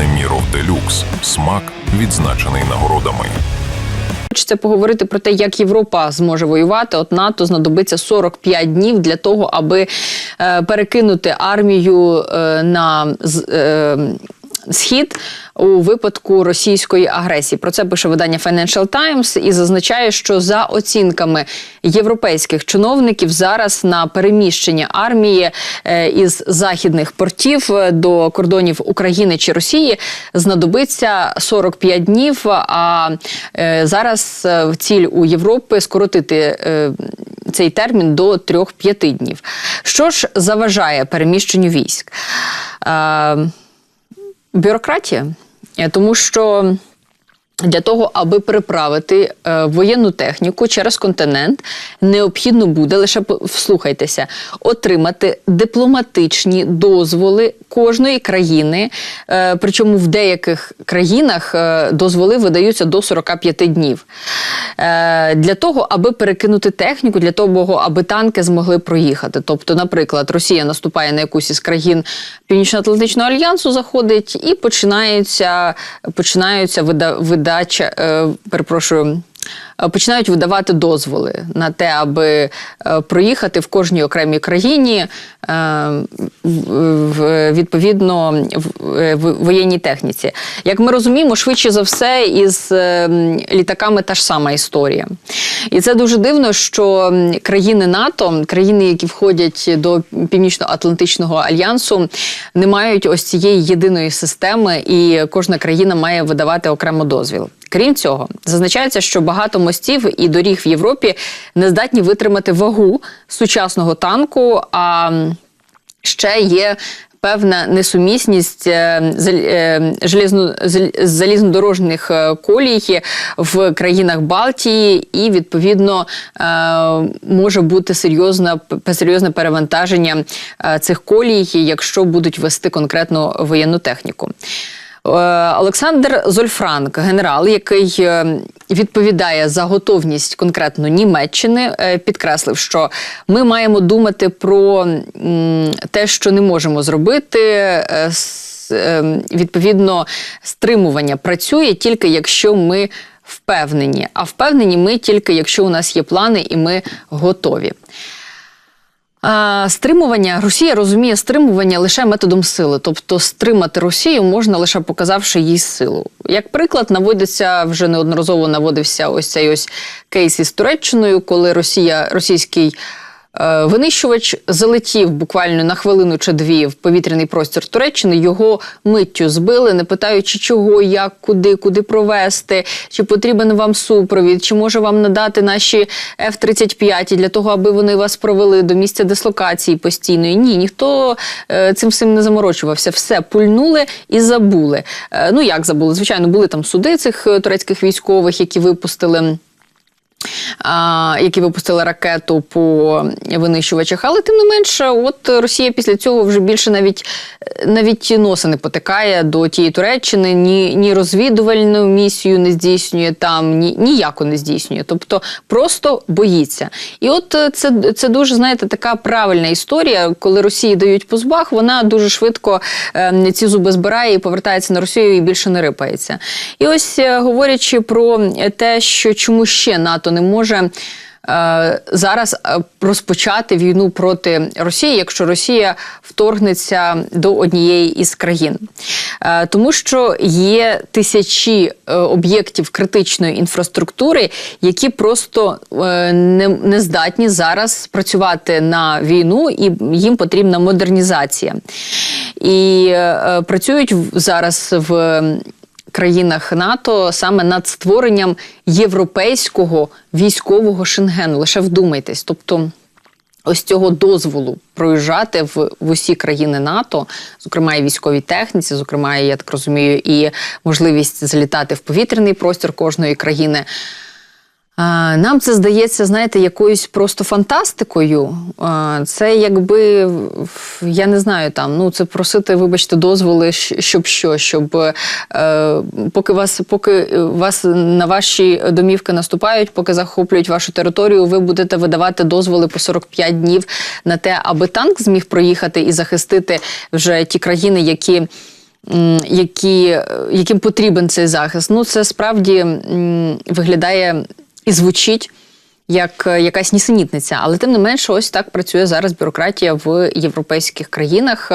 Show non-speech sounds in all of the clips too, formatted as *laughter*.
Неміров Делюкс. Смак відзначений нагородами. Хочеться поговорити про те, як Європа зможе воювати. От НАТО знадобиться 45 днів для того, аби е, перекинути армію е, на з- е, схід у випадку російської агресії. Про це пише видання Financial Times і зазначає, що за оцінками європейських чиновників зараз на переміщення армії е, із західних портів е, до кордонів України чи Росії знадобиться 45 днів. А е, зараз ціль у Європи скоротити цей термін до 3-5 днів. Що ж заважає переміщенню військ? Бюрократія, тому що. Для того, аби переправити е, воєнну техніку через континент, необхідно буде лише вслухайтеся, отримати дипломатичні дозволи кожної країни. Е, причому в деяких країнах е, дозволи видаються до 45 днів. Е, для того, аби перекинути техніку, для того, аби танки змогли проїхати. Тобто, наприклад, Росія наступає на якусь із країн Північно-Атлантичного альянсу, заходить і починаються, починаються вида, видача, е, перепрошую. Е, Починають видавати дозволи на те, аби е, проїхати в кожній окремій країні е, відповідно в- воєнній техніці. Як ми розуміємо, швидше за все, із літаками та ж сама історія. І це дуже дивно, що країни НАТО, країни, які входять до Північно-Атлантичного альянсу, не мають ось цієї єдиної системи, і кожна країна має видавати окремо дозвіл. Крім цього, зазначається, що багато мостів і доріг в Європі не здатні витримати вагу сучасного танку. А ще є. Певна несумісність е, зал- е, желізно, зал- залізнодорожніх е, колій в країнах Балтії, і відповідно може бути серйозне, серйозне перевантаження цих колій, якщо будуть вести конкретно воєнну техніку. Е, Олександр Зольфранк, генерал, який е, відповідає за готовність конкретно Німеччини, е, підкреслив, що ми маємо думати про те, що не можемо зробити. Відповідно, стримування працює тільки якщо ми впевнені. А впевнені ми тільки якщо у нас є плани і ми готові. А, стримування Росія розуміє стримування лише методом сили, тобто стримати Росію можна лише показавши їй силу. Як приклад, наводиться вже неодноразово наводився ось цей ось кейс із Туреччиною, коли Росія російський. Е, Винищувач залетів буквально на хвилину чи дві в повітряний простір Туреччини. Його миттю збили, не питаючи, чого, як, куди, куди провести, чи потрібен вам супровід, чи може вам надати наші F-35 для того, аби вони вас провели до місця дислокації постійної. Ні, ніхто е, цим всім не заморочувався. Все пульнули і забули. Е, ну як забули? Звичайно, були там суди цих турецьких військових, які випустили які випустили ракету по винищувачах. Але тим не менше, от Росія після цього вже більше навіть навіть носа не потикає до тієї Туреччини, ні, ні розвідувальну місію не здійснює там, ні, ніяко не здійснює. Тобто просто боїться. І от це, це дуже, знаєте, така правильна історія, коли Росії дають по вона дуже швидко е, ці зуби збирає і повертається на Росію і більше не рипається. І ось е, говорячи про те, що чому ще НАТО не може. е, Зараз е, розпочати війну проти Росії, якщо Росія вторгнеться до однієї із країн, Е, тому що є тисячі об'єктів критичної інфраструктури, які просто не, не здатні зараз працювати на війну, і їм потрібна модернізація. І працюють зараз в країнах НАТО саме над створенням європейського військового шенгену. Лише вдумайтесь, тобто. Ось цього дозволу проїжджати в, в усі країни НАТО, зокрема і військовій техніці, зокрема, я так розумію, і можливість залітати в повітряний простір кожної країни. Нам це здається, знаєте, якоюсь просто фантастикою. Це якби я не знаю там. Ну це просити, вибачте, дозволи, щоб що, щоб е, поки вас, поки вас на ваші домівки наступають, поки захоплюють вашу територію, ви будете видавати дозволи по 45 днів на те, аби танк зміг проїхати і захистити вже ті країни, які які, е, яким потрібен цей захист. Ну, це справді виглядає і звучить як е, якась нісенітниця. Але тим не менше, ось так працює зараз бюрократія в європейських країнах.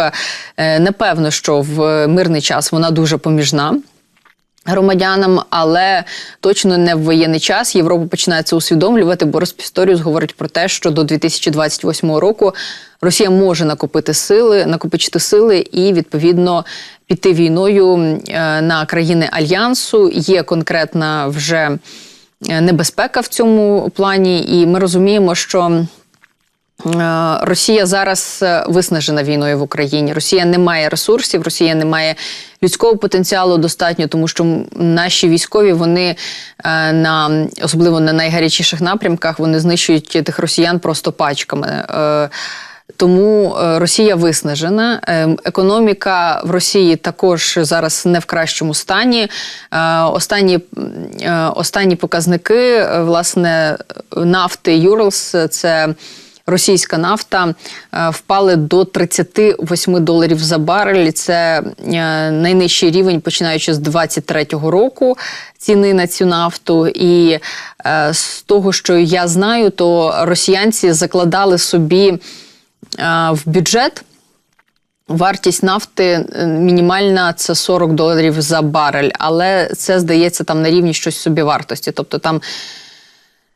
Е, Напевно, що в мирний час вона дуже поміжна. Громадянам, але точно не в воєнний час Європа починає це усвідомлювати, бо Роспісторіус говорить про те, що до 2028 року Росія може накопити сили, накопичити сили і відповідно піти війною е, на країни альянсу. Є конкретна вже е, небезпека в цьому плані, і ми розуміємо, що. Е, Росія зараз е, виснажена війною в Україні. Росія не має ресурсів, Росія не має людського потенціалу достатньо, тому що наші військові вони е, на особливо на найгарячіших напрямках вони знищують тих росіян просто пачками. Тому е, Росія виснажена. Е, Економіка в Росії також зараз не в кращому стані. Е, Останні, е, останні показники власне нафти Юрлс це російська нафта впали до 38 доларів за барель. Це найнижчий рівень, починаючи з 23-го року ціни на цю нафту. І з того, що я знаю, то росіянці закладали собі в бюджет. Вартість нафти е, мінімальна це 40 доларів за барель, але це здається там на рівні щось собі вартості. Тобто там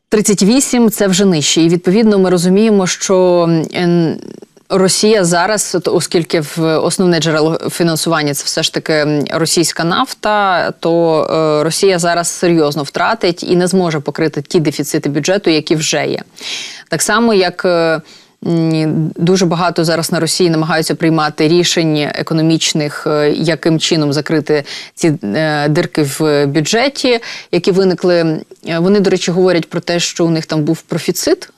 38 – це вже нижче. І відповідно ми розуміємо, що Росія зараз, оскільки в основне джерело фінансування це все ж таки російська нафта, то е, Росія зараз серйозно втратить і не зможе покрити ті дефіцити бюджету, які вже є. Так само, як е, дуже багато зараз на Росії намагаються приймати рішень економічних, е, яким чином закрити ці е, дирки в бюджеті, які виникли. Е, Вони, до речі, говорять про те, що у них там був профіцит.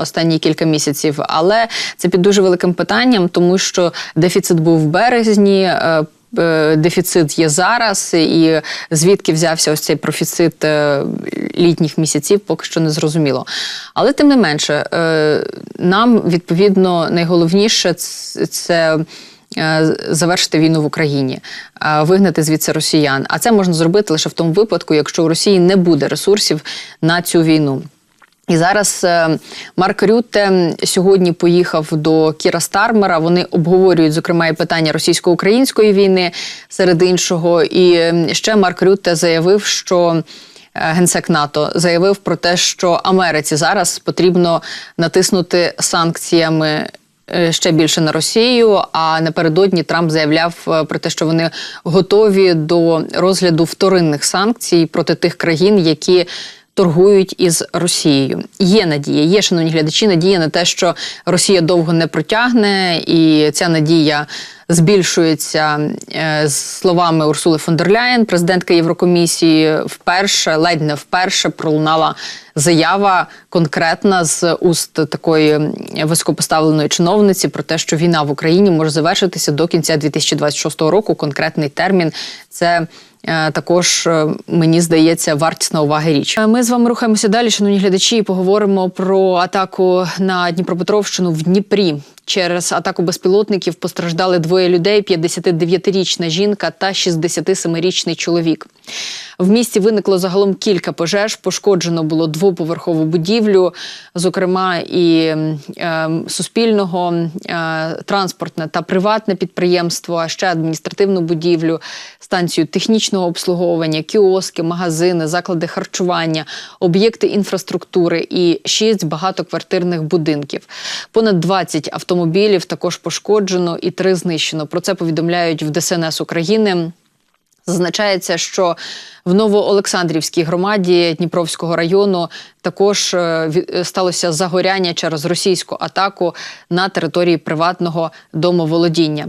Останні кілька місяців, але це під дуже великим питанням, тому що дефіцит був в березні, дефіцит є зараз, і звідки взявся ось цей профіцит е, літніх місяців, поки що не зрозуміло. Але тим не менше, е, нам відповідно найголовніше це. е, Завершити війну в Україні, е, вигнати звідси росіян. А це можна зробити лише в тому випадку, якщо у Росії не буде ресурсів на цю війну. І зараз е, Марк Рютте сьогодні поїхав до Кіра Стармера. Вони обговорюють зокрема і питання російсько-української війни серед іншого. І ще Марк Рютте заявив, що. е, Генсек НАТО заявив про те, що Америці зараз потрібно натиснути санкціями е, ще більше на Росію. А напередодні Трамп заявляв про те, що вони готові до розгляду вторинних санкцій проти тих країн, які торгують із Росією. Є надія, є, шановні глядачі, надія на те, що Росія довго не протягне, і ця надія збільшується е, словами Урсули фон дер Ляєн, президентка Єврокомісії, вперше, ледь не вперше пролунала заява конкретна з уст такої високопоставленої чиновниці про те, що війна в Україні може завершитися до кінця 2026 року. Конкретний термін це. е, Також е, мені здається вартісна уваги річ. Ми з вами рухаємося далі, шановні глядачі, і поговоримо про атаку на Дніпропетровщину в Дніпрі. Через атаку безпілотників постраждали двоє людей: 59-річна жінка та 67-річний чоловік. В місті виникло загалом кілька пожеж. Пошкоджено було двоповерхову будівлю, зокрема і е, суспільного, е, транспортне та приватне підприємство, а ще адміністративну будівлю, станцію технічного обслуговування, кіоски, магазини, заклади харчування, об'єкти інфраструктури і шість багатоквартирних будинків. Понад 20 автомобілів також пошкоджено і три знищено. Про це повідомляють в ДСНС України. Зазначається, що в Новоолександрівській громаді Дніпровського району також е, е, сталося загоряння через російську атаку на території приватного домоволодіння.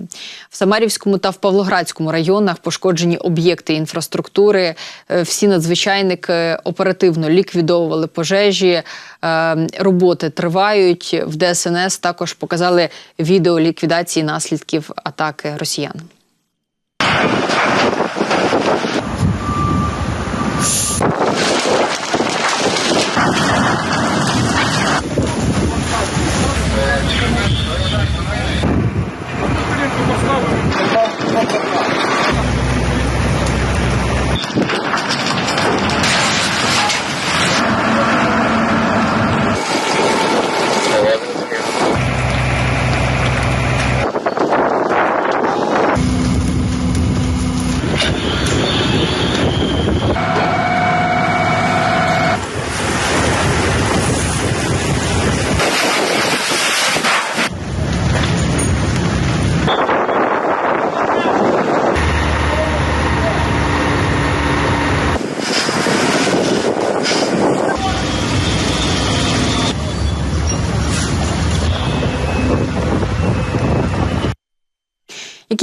В Самарівському та в Павлоградському районах пошкоджені об'єкти інфраструктури. Е, Всі надзвичайники оперативно ліквідовували пожежі. Роботи тривають. В ДСНС також показали відео ліквідації наслідків атаки росіян.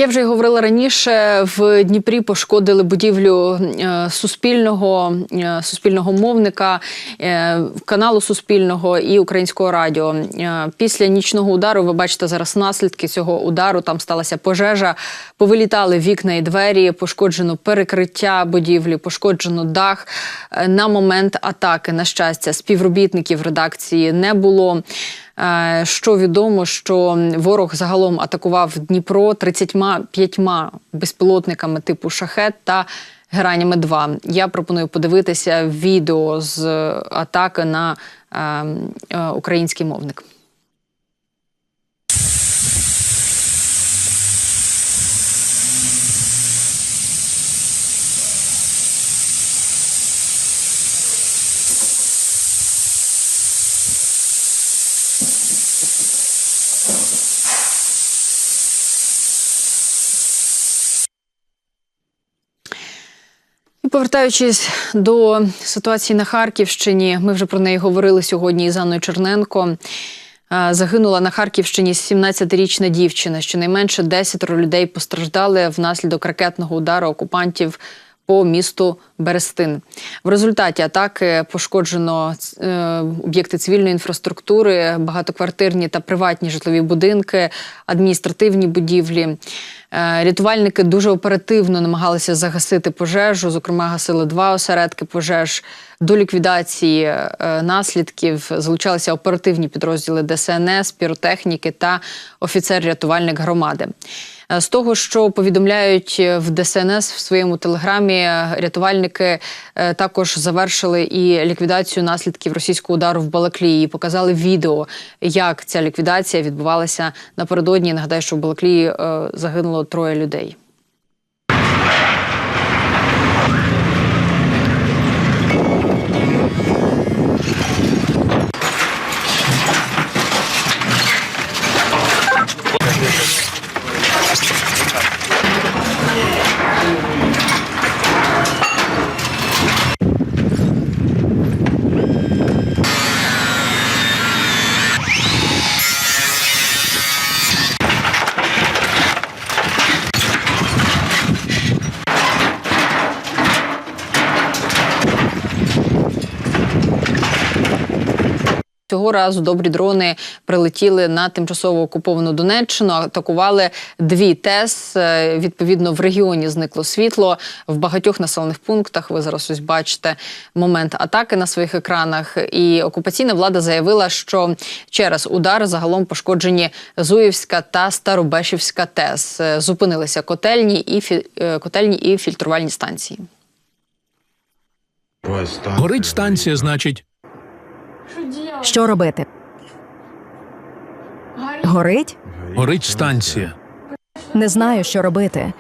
Я вже й говорила раніше, в Дніпрі пошкодили будівлю е, суспільного, е, суспільного мовника, е, каналу Суспільного і Українського радіо. Після нічного удару ви бачите зараз наслідки цього удару. Там сталася пожежа. Повилітали вікна і двері, пошкоджено перекриття будівлі, пошкоджено дах. На момент атаки, на щастя, співробітників редакції не було. Е, Що відомо, що ворог загалом атакував Дніпро 35 безпілотниками типу шахет та геранями 2 Я пропоную подивитися відео з атаки на е, е, український мовник. Повертаючись до ситуації на Харківщині, ми вже про неї говорили сьогодні із Анною Черненко. Е, Загинула на Харківщині 17-річна дівчина. Щонайменше 10 людей постраждали внаслідок ракетного удару окупантів по місту Берестин. В результаті атаки пошкоджено е, об'єкти цивільної інфраструктури, багатоквартирні та приватні житлові будинки, адміністративні будівлі. Е, Рятувальники дуже оперативно намагалися загасити пожежу. Зокрема, гасили два осередки пожеж. До ліквідації е, наслідків залучалися оперативні підрозділи ДСНС, піротехніки та офіцер-рятувальник громади. Е, З того, що повідомляють в ДСНС в своєму телеграмі, е, рятувальники е, також завершили і ліквідацію наслідків російського удару в Балаклії. Показали відео, як ця ліквідація відбувалася напередодні. Нагадаю, що в Балаклії е, загинуло троє людей. Цього разу добрі дрони прилетіли на тимчасово окуповану Донеччину, атакували дві ТЕС. Е, Відповідно, в регіоні зникло світло. В багатьох населених пунктах ви зараз ось бачите момент атаки на своїх екранах. І окупаційна влада заявила, що через удар загалом пошкоджені Зуївська та Старобешівська ТЕС. Е, Зупинилися котельні і фі- е, котельні і фільтрувальні станції. Горить станція, значить, Що робити? Горить? горить станція. Не знаю, що робити.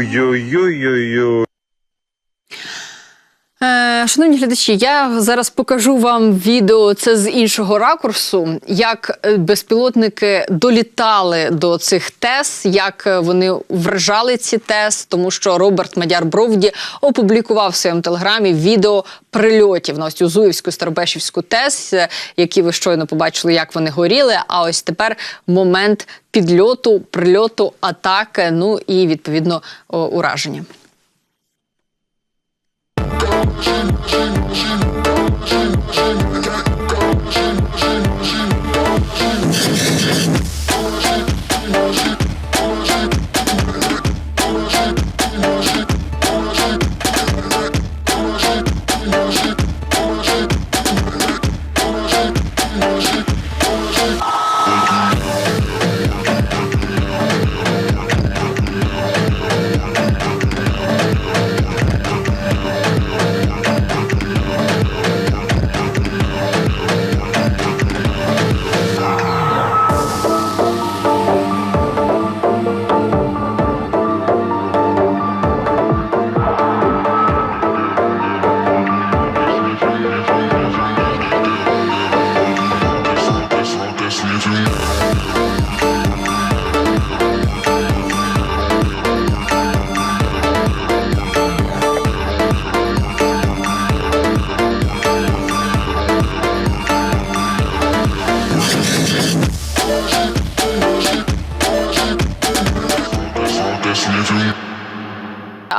Ой-ой-ой-ой-ой. Е, Шановні глядачі, я зараз покажу вам відео це з іншого ракурсу, як е, безпілотники долітали до цих ТЕС, як е, вони вражали ці ТЕС, тому що Роберт Мадяр Бровді опублікував в своєму телеграмі відео прильотів на ось цю Зуївську Старобешівську ТЕС, які ви щойно побачили, як вони горіли. А ось тепер момент підльоту, прильоту, атаки, ну і відповідно Çin, Çin, Çin, Çin, Çin, Çin.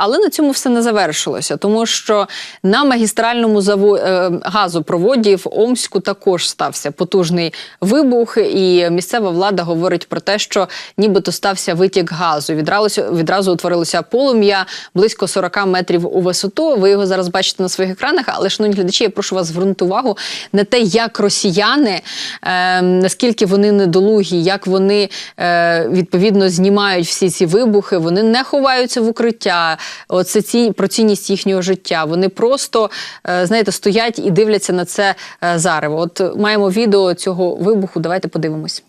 Але на цьому все не завершилося, тому що на магістральному заво... е, газопроводі в Омську також стався потужний вибух, і місцева влада говорить про те, що нібито стався витік газу. Відразу, відразу утворилося полум'я близько 40 метрів у висоту. Ви його зараз бачите на своїх екранах. Але, шановні глядачі, я прошу вас звернути увагу на те, як росіяни, е, наскільки вони недолугі, як вони е, відповідно знімають всі ці вибухи. Вони не ховаються в укриття. Оце ці про цінність їхнього життя. Вони просто е, знаєте, стоять і дивляться на це е, зарево. От маємо відео цього вибуху. Давайте подивимось.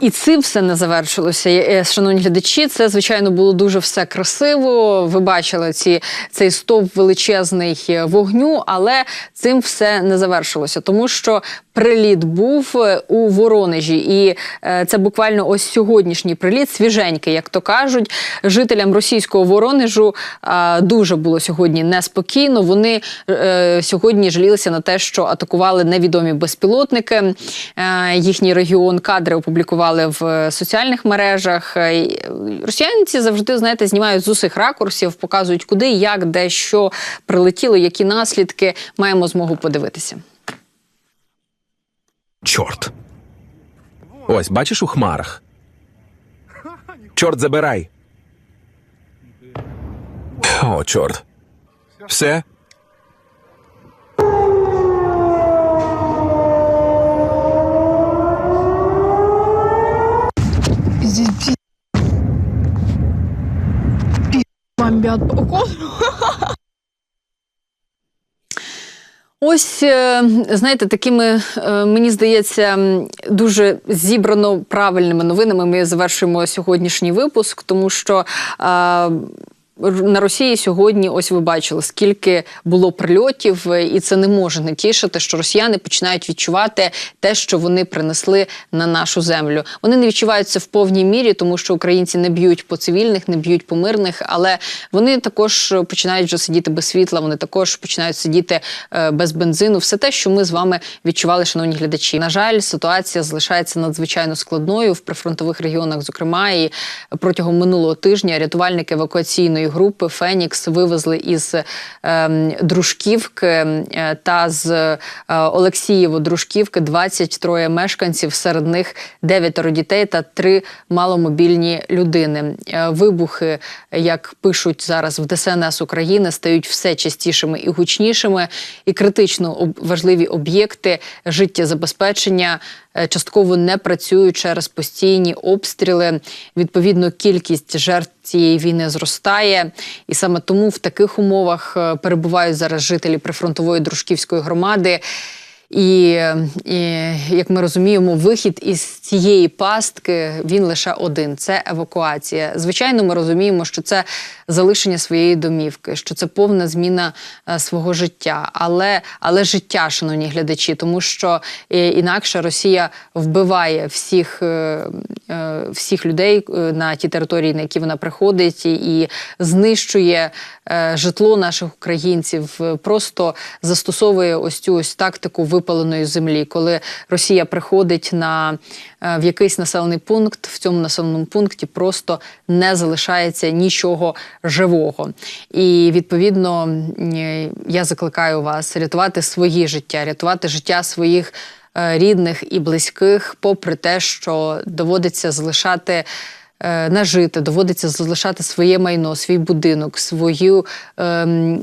І цим все не завершилося. Е, Шановні глядачі, це звичайно було дуже все красиво. Ви бачили ці цей стовп величезний е, вогню, але цим все не завершилося, тому що приліт був е, у Воронежі, і е, це буквально ось сьогоднішній приліт, свіженький, як то кажуть. Жителям російського Воронежу е, дуже було сьогодні неспокійно. Вони сьогодні жалілися на те, що атакували невідомі безпілотники. Їхній регіон кадри опублікували в соціальних мережах. Е, і Росіяни ці завжди знаєте знімають з усіх ракурсів, показують куди, як, де що прилетіло, які наслідки. Маємо змогу подивитися. Чорт. Ось, бачиш у хмарах. Чорт забирай. О, чорт. Все? Бомбят по космосу. *laughs* Ось е, знаєте, такими е, мені здається дуже зібрано правильними новинами. Ми завершуємо сьогоднішній випуск, тому що. На Росії сьогодні, ось ви бачили, скільки було прильотів, е, і це не може не тішити, що росіяни починають відчувати те, що вони принесли на нашу землю. Вони не відчувають це в повній мірі, тому що українці не б'ють по цивільних, не б'ють по мирних, але вони також починають вже сидіти без світла. Вони також починають сидіти е, без бензину. Все те, що ми з вами відчували, шановні глядачі. На жаль, ситуація залишається надзвичайно складною в прифронтових регіонах. Зокрема, і протягом минулого тижня рятувальники евакуаційної групи Фенікс вивезли із ем, Дружківки е, та з е, Олексієво-Дружківки 23 мешканців, серед них дев'ятеро дітей та три маломобільні людини. Е, Вибухи, як пишуть зараз в ДСНС України, стають все частішими і гучнішими, і критично важливі об'єкти життєзабезпечення частково не працюють через постійні обстріли. Відповідно, кількість жертв цієї війни зростає, і саме тому в таких умовах е, перебувають зараз жителі прифронтової дружківської громади. І, і як ми розуміємо, вихід із цієї пастки він лише один це евакуація. Звичайно, ми розуміємо, що це залишення своєї домівки, що це повна зміна е, свого життя, але, але життя, шановні глядачі, тому що е, інакше Росія вбиває всіх, е, всіх людей на ті території, на які вона приходить, і, знищує житло наших українців, просто застосовує ось цю ось тактику випаленої землі, коли Росія приходить на е, в якийсь населений пункт, в цьому населеному пункті просто не залишається нічого живого. І відповідно я закликаю вас рятувати свої життя, рятувати життя своїх е, рідних і близьких, попри те, що доводиться залишати. е, Нажити, доводиться залишати своє майно, свій будинок, свою ем,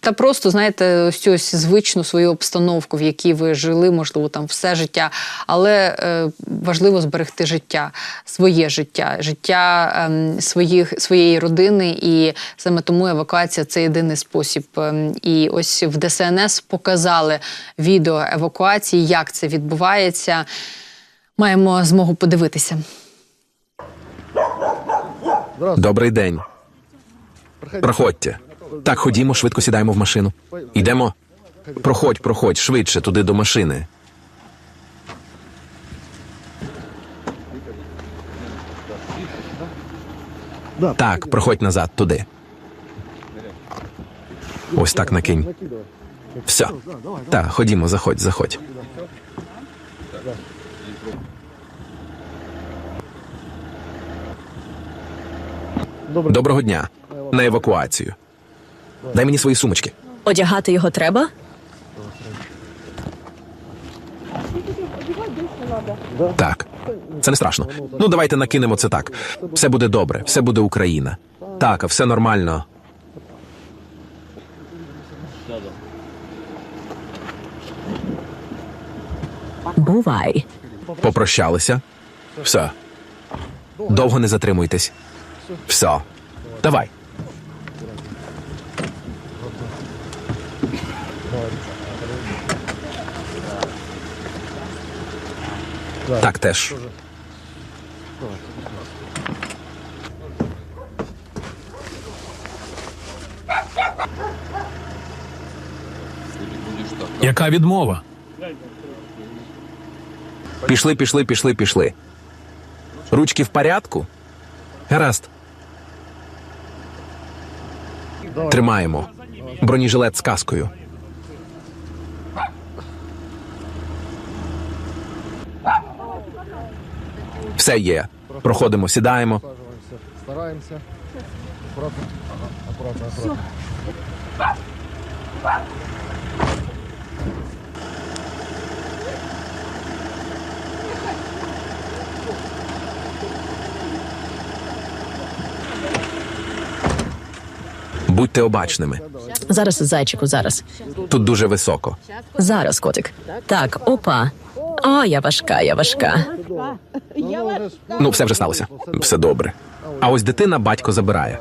та просто знаєте, ось цю ось звичну свою обстановку, в якій ви жили, можливо, там все життя. Але е, важливо зберегти життя, своє життя, життя ем, своїх своєї родини, і саме тому евакуація це єдиний спосіб. Ем, і ось в ДСНС показали відео евакуації, як це відбувається. Маємо змогу подивитися. Добрий день. Проходьте. Так, ходімо, швидко сідаємо в машину. Йдемо. Проходь, проходь, швидше туди до машини. Так, проходь назад туди. Ось так накинь. Все. Так, ходімо, заходь, заходь. Доброго дня. На евакуацію. Дай мені свої сумочки. Одягати його треба? Так. Це не страшно. Ну, давайте накинемо це так. Все буде добре, все буде Україна. Так, а все нормально. Бувай. Попрощалися. Все. Довго не затримуйтесь. Все. Давай. Так теж. Яка відмова? Пішли, пішли, пішли, пішли. Ручки в порядку? Гаразд. Тримаємо. Бронежилет з каскою. Все є. Проходимо, сідаємо. Стараемся. Аккуратно. Аккуратно, аккуратно. Будьте обачними. Зараз, зайчику, зараз. Тут дуже високо. Зараз, котик. Так, опа. О, я важка, я важка. Ну, все вже сталося. Все добре. А ось дитина батько забирає.